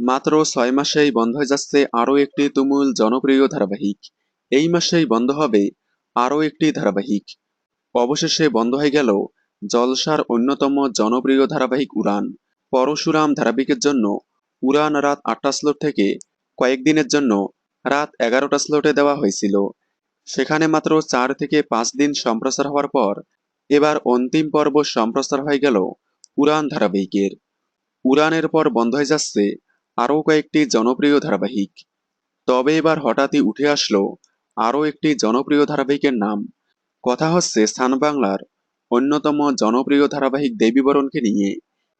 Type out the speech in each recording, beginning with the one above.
মাত্র ছয় মাসেই বন্ধ হয়ে যাচ্ছে আরও একটি তুমুল জনপ্রিয় ধারাবাহিক। এই মাসেই বন্ধ হবে আরও একটি ধারাবাহিক। অবশেষে বন্ধ হয়ে গেল জলসার অন্যতম জনপ্রিয় ধারাবাহিক উড়ান। পরশুরাম ধারাবাহিকের জন্য উড়ান রাত আটটা স্লোট থেকে কয়েকদিনের জন্য রাত এগারোটা স্লোটে দেওয়া হয়েছিল। সেখানে মাত্র চার থেকে পাঁচ দিন সম্প্রচার হওয়ার পর এবার অন্তিম পর্ব সম্প্রচার হয়ে গেল উড়ান ধারাবাহিকের। উড়ানের পর বন্ধ হয়ে যাচ্ছে আরও কয়েকটি জনপ্রিয় ধারাবাহিক। তবে এবার হঠাৎই উঠে আসলো আরও একটি জনপ্রিয় ধারাবাহিকের নাম। কথা হচ্ছে স্থান বাংলার অন্যতম জনপ্রিয় ধারাবাহিক দেবীবরণকে নিয়ে।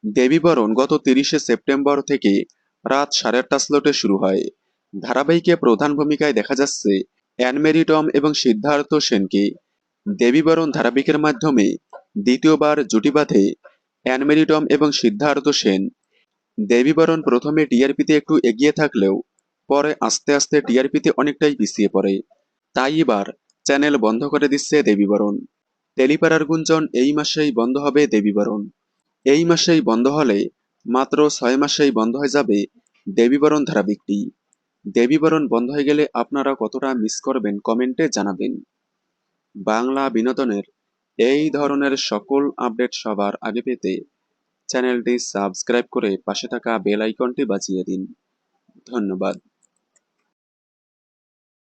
দেবীবরণ গত তিরিশে সেপ্টেম্বর থেকে রাত সাড়ে আটটা স্লোটে শুরু হয়। ধারাবাহিকে প্রধান ভূমিকায় দেখা যাচ্ছে অ্যানমেরি টম এবং সিদ্ধার্থ সেনকে। দেবীবরণ ধারাবাহিকের মাধ্যমে দ্বিতীয়বার জুটি বাঁধে অ্যানমেরি টম এবং সিদ্ধার্থ সেন। দেবীবরণ প্রথমে টিআরপিতে একটু এগিয়ে থাকলেও পরে আস্তে আস্তে টিআরপিতে অনেকটাই পিছিয়ে পড়ে। তাই এবার চ্যানেল বন্ধ করে দিচ্ছে দেবীবরণ। টেলিপাড়ার গুঞ্জন এই মাসেই বন্ধ হবে দেবীবরণ। এই মাসেই বন্ধ হলে মাত্র ছয় মাসেই বন্ধ হয়ে যাবে দেবীবরণ ধারাবাহিকটি। দেবীবরণ বন্ধ হয়ে গেলে আপনারা কতটা মিস করবেন কমেন্টে জানাবেন। বাংলা বিনোদনের এই ধরনের সকল আপডেট সবার আগে পেতে চ্যানেলটি সাবস্ক্রাইব করে পাশে থাকা বেল আইকনটি বাজিয়ে দিন। ধন্যবাদ।